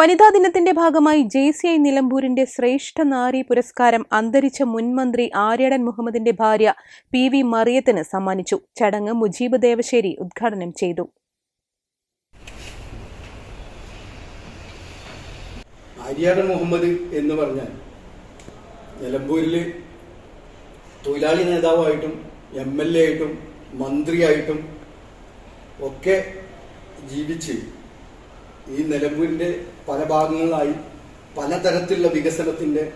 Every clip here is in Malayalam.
വനിതാ ദിനത്തിന്റെ ഭാഗമായി ജെ സി ഐ നിലമ്പൂരിന്റെ ശ്രേഷ്ഠ നാരി പുരസ്കാരം അന്തരിച്ച മുൻമന്ത്രി ആര്യടൻ മുഹമ്മദിന്റെ ഭാര്യ പി വി മറിയത്തിന് സമ്മാനിച്ചു. ചടങ്ങ് മുജീബ് ദേവശേരി ഉദ്ഘാടനം ചെയ്തു. ആര്യാടൻ മുഹമ്മദ് എന്ന് പറഞ്ഞാൽ നിലമ്പൂരിൽ തൊഴിലാളി നേതാവായിട്ടും എം എൽ എ ആയിട്ടും മന്ത്രിയായിട്ടും ഒക്കെ ജീവിച്ച് ഈ നിലമ്പൂരിന്റെ പല ഭാഗങ്ങളിലായി പലതരത്തിലുള്ള വികസനത്തിന്റെ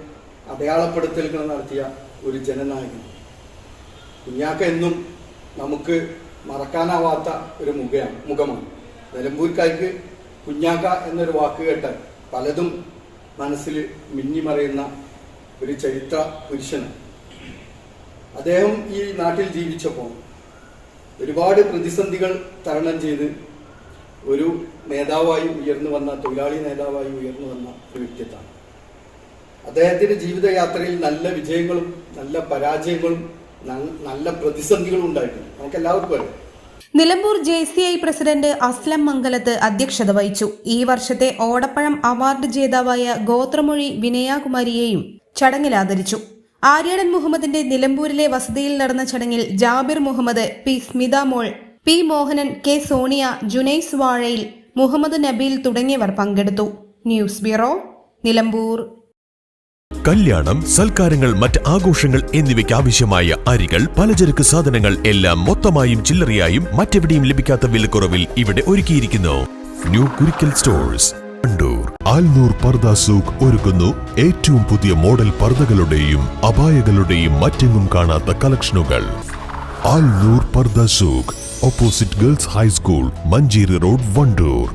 അടയാളപ്പെടുത്തലുകൾ നടത്തിയ ഒരു ജനനായകൻ. കുഞ്ഞാക്ക എന്നും നമുക്ക് മറക്കാനാവാത്ത ഒരു മുഖയാണ് മുഖമാണ്. നിലമ്പൂർക്കാർക്ക് കുഞ്ഞാക്ക എന്നൊരു വാക്ക് കേട്ടാൽ പലതും മനസ്സിൽ മിന്നിമറയുന്ന ഒരു ചരിത്ര പുരുഷനാണ്. അദ്ദേഹം ഈ നാട്ടിൽ ജീവിച്ചപ്പോൾ ഒരുപാട് പ്രതിസന്ധികൾ തരണം ചെയ്ത് ഒരു നേതാവായി ഉയർന്നു വന്ന തൊഴിലാളി നേതാവായി ഉയർന്നു വന്ന ഒരു വ്യക്തിത്വമാണ്. അദ്ദേഹത്തിന്റെ ജീവിതയാത്രയിൽ നല്ല വിജയങ്ങളും നല്ല പരാജയങ്ങളും നല്ല പ്രതിസന്ധികളും ഉണ്ടായിട്ടുണ്ട്. നമുക്ക് എല്ലാവർക്കും അറിയാം. Nilambur J C I president Aslam Mangalath അധ്യക്ഷത വഹിച്ചു. ഈ വർഷത്തെ ഓടപ്പഴം അവാർഡ് ജേതാവായ ഗോത്രമൊഴി വിനയാകുമാരിയെയും ചടങ്ങിൽ ആദരിച്ചു. ആര്യടൻ മുഹമ്മദിന്റെ നിലമ്പൂരിലെ വസതിയിൽ നടന്ന ചടങ്ങിൽ Jabir Muhammad P Smitha Mol P Mohanan K Sonia Junais Vazhayil Muhammad Nabeel തുടങ്ങിയവർ പങ്കെടുത്തു. News bureau Nilambur. കല്യാണം സൽക്കാരങ്ങൾ മറ്റ് ആഘോഷങ്ങൾ എന്നിവയ്ക്ക് ആവശ്യമായ അരികൾ പലചരക്ക് സാധനങ്ങൾ എല്ലാം മൊത്തമായും ചില്ലറയായും മറ്റെവിടെയും ലഭിക്കാത്ത വിലക്കുറവിൽ ഇവിടെ ഒരുക്കിയിരിക്കുന്നു. New Kurikkal stores Kandoor. Alnoor ഒരുക്കുന്നു. ഏറ്റവും പുതിയ മോഡൽ പർദകളുടെയും അപായകളുടെയും മറ്റെങ്ങും കാണാത്ത കളക്ഷനുകൾ. Alnoor Pardha Souq opposite girls high school Manjeri road Wandoor.